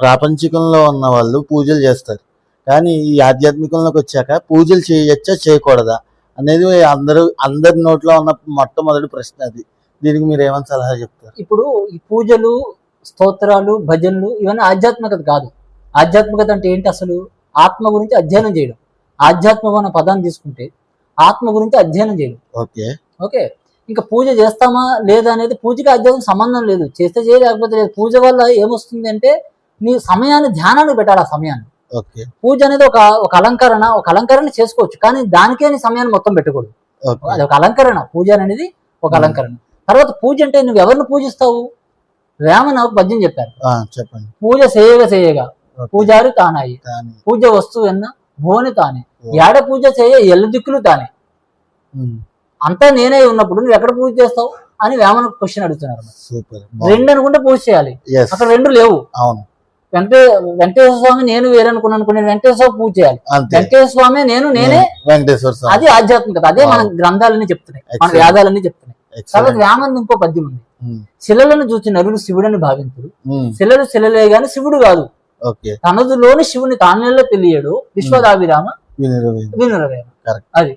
ప్రాపంచికంలో ఉన్న వాళ్ళు పూజలు చేస్తారు. కానీ ఈ ఆధ్యాత్మికంలోకి వచ్చాక పూజలు చేయొచ్చా చేయకూడదా అనేది అందరూ అందరి నోట్లో ఉన్న మొట్టమొదటి ప్రశ్న అది. దీనికి మీరు ఏమైనా సలహా చెప్తారు? ఇప్పుడు ఈ పూజలు స్తోత్రాలు భజనలు ఇవన్నీ ఆధ్యాత్మికత కాదు. ఆధ్యాత్మికత అంటే ఏంటి అసలు? ఆత్మ గురించి అధ్యయనం చేయడం. ఆధ్యాత్మికం అనే పదాన్ని తీసుకుంటే ఆత్మ గురించి అధ్యయనం చేయడం. ఓకే. ఓకే. ఇంకా పూజ చేస్తామా లేదా అనేది పూజకి ఆధ్యాత్మిక సంబంధం లేదు. చేస్తే చేయ లేకపోతే లేదు. పూజ వల్ల ఏమొస్తుంది అంటే నీ సమయాన్ని ధ్యానాన్ని పెట్టాలి ఆ సమయాన్ని. పూజ అనేది ఒక ఒక అలంకరణ ఒక అలంకరణ చేసుకోవచ్చు కానీ దానికే నీ సమయాన్ని మొత్తం పెట్టకూడదు. అది ఒక అలంకరణ పూజ అనేది ఒక. అలంకరణ. తర్వాత పూజ అంటే నువ్వు ఎవరిని పూజిస్తావు? వేమన ఒక పద్యం చెప్పారు. చెప్పండి. పూజ చేయగా చేయగా. పూజారి తానాయి. పూజ వస్తువు ఎన్న? భువని తానే. ఏడ పూజ చేయ? ఎల్ల దిక్కులు తానే. అంతా నేనే ఉన్నప్పుడు నువ్వు ఎక్కడ పూజ చేస్తావు? అని వేమన క్వశ్చన్ అడుగుతున్నారు రెండు అనుకుంటే పూజ చేయాలి. అక్కడ రెండు లేవు. అవును. వెంకటే వెంకటేశ్వర స్వామి నేను వేరనుకున్నాను అనుకునే వెంకటేశ్వర స్వామి పూజ చేయాలి. వెంకటేశ్వర స్వామి నేను నేనే వెంకటేశ్వర స్వామి. అది ఆధ్యాత్మికత. అదే మన Wow. గ్రంథాలన్నీ చెప్తున్నాయి. మన. వేదాలన్నీ చెప్తున్నాయి. తర్వాత. వేమంది ఇంకో పద్యం ఉంది. ఉమ్, శిలలను చూసి నరుడు శివుడని భావించుడు. ఉమ్, శిలలు శిలలే గాని శివుడు కాదు. తనదులోని శివుని తానేళ్ళ తెలియడు. విశ్వదాభిరామ వినురవేమ. అది.